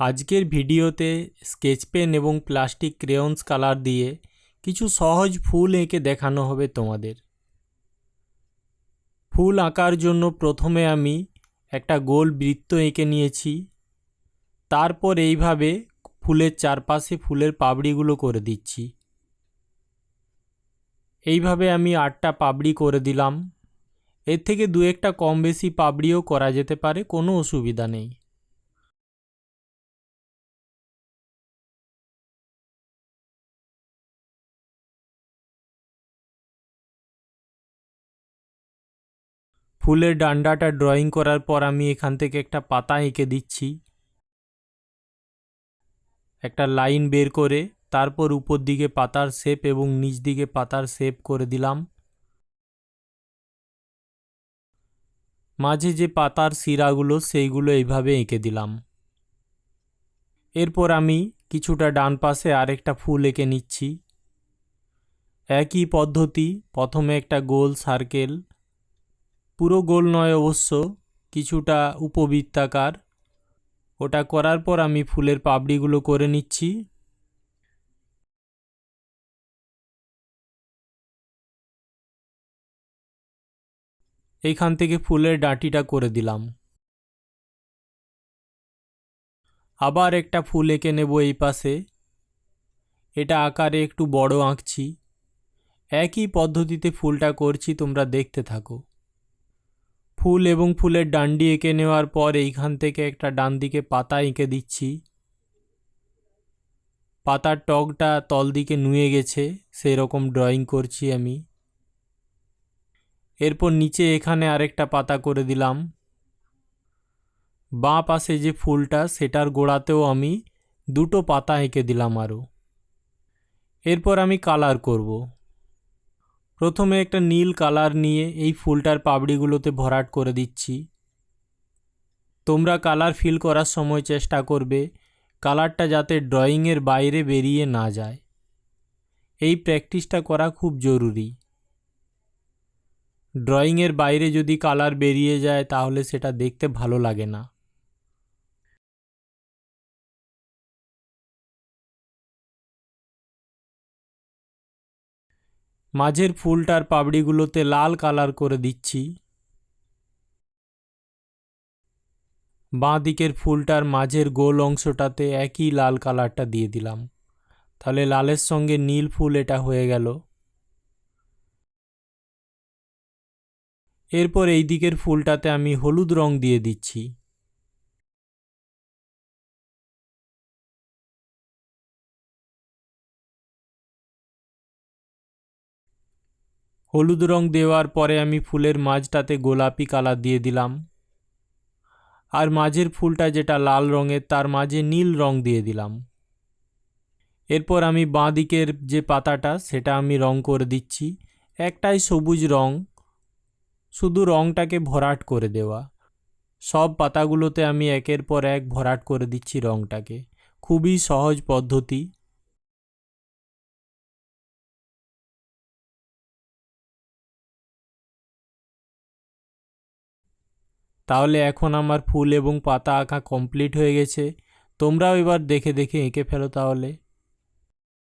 আজকের ভিডিওতে sketch pen এবং প্লাস্টিক ক্রেয়ন্স কালার দিয়ে কিছু সহজ ফুল এঁকে দেখানো হবে তোমাদের। ফুল আঁকার জন্য প্রথমে আমি একটা গোল বৃত্ত এঁকে নিয়েছি। তারপর এইভাবে ফুলের চারপাশে ফুলের পাপড়িগুলো করে দিচ্ছি। এইভাবে আমি আটটা পাবড়ি করে দিলাম। এর থেকে দু একটা কম বেশি পাবড়িও করা যেতে পারে, কোনো অসুবিধা নেই। ফুলের ডান্ডাটা ড্রয়িং করার পর আমি এখান থেকে একটা পাতা এঁকে দিচ্ছি। একটা লাইন বের করে তারপর উপর দিকে পাতার শেপ এবং নিচ দিকে পাতার শেপ করে দিলাম। মাঝে যে পাতার শিরাগুলো, সেইগুলো এইভাবে এঁকে দিলাম। এরপর আমি কিছুটা ডান পাশে আরেকটা ফুল এঁকে নিচ্ছি। একই পদ্ধতি, প্রথমে একটা গোল সার্কেল পুরো গোল নয় অবশ্য, কিছুটা উপবৃত্তাকার। ওটা করার পর আমি ফুলের পাপড়িগুলো করে নিচ্ছি। এইখান থেকে ফুলের ডাঁটিটা করে দিলাম। আবার একটা ফুল এঁকে নেব এই পাশে। এটা আকারে একটু বড় আঁকছি। একই পদ্ধতিতে ফুলটা করছি, তোমরা দেখতে থাকো। ফুল এবং ফুলের ডান্ডি এঁকে নেওয়ার পর এইখান থেকে একটা ডান দিকে পাতা এঁকে দিচ্ছি। পাতার টগটা তল দিকে নুয়ে গেছে সেই রকম ড্রয়িং করছি আমি। এরপর নিচে এখানে আরেকটা পাতা করে দিলাম। বাঁ পাশে যে ফুলটা, সেটার গোড়াতেও আমি দুটো পাতা এঁকে দিলাম আরও। এরপর আমি কালার করব। প্রথমে একটা নীল কালার নিয়ে এই ফুলটার পাপড়িগুলোতে ভরাট করে দিচ্ছি। তোমরা কালার ফিল করার সময় চেষ্টা করবে কালারটা যাতে ড্রয়িংয়ের বাইরে বেরিয়ে না যায়। এই প্র্যাকটিসটা করা খুব জরুরি। ড্রয়িংয়ের বাইরে যদি কালার বেরিয়ে যায় তাহলে সেটা দেখতে ভালো লাগে না। মাঝের ফুলটার পাপড়িগুলোতে লাল কালার করে দিচ্ছি। বাঁ দিকের ফুলটার মাঝের গোল অংশটাতে একই লাল কালারটা দিয়ে দিলাম। তাহলে লালের সঙ্গে নীল ফুল এটা হয়ে গেল। এরপর এই দিকের ফুলটাতে আমি হলুদ রং দিয়ে দিচ্ছি। হলুদ রং দেওয়ার পরে আমি ফুলের মাঝটাতে গোলাপি কালার দিয়ে দিলাম। আর মাঝের ফুলটা যেটা লাল রঙের, তার মাঝে নীল রং দিয়ে দিলাম। এরপর আমি বাঁ দিকের যে পাতাটা, সেটা আমি রং করে দিচ্ছি। একটাই সবুজ রং, শুধু রংটাকে ভরাট করে দেওয়া। সব পাতাগুলোতে আমি একের পর এক ভরাট করে দিচ্ছি রংটাকে। খুবই সহজ পদ্ধতি। তাহলে এখন আমার ফুল এবং পাতা আঁকা কমপ্লিট হয়ে গেছে। তোমরাও এবার দেখে দেখে এঁকে ফেলো তাহলে।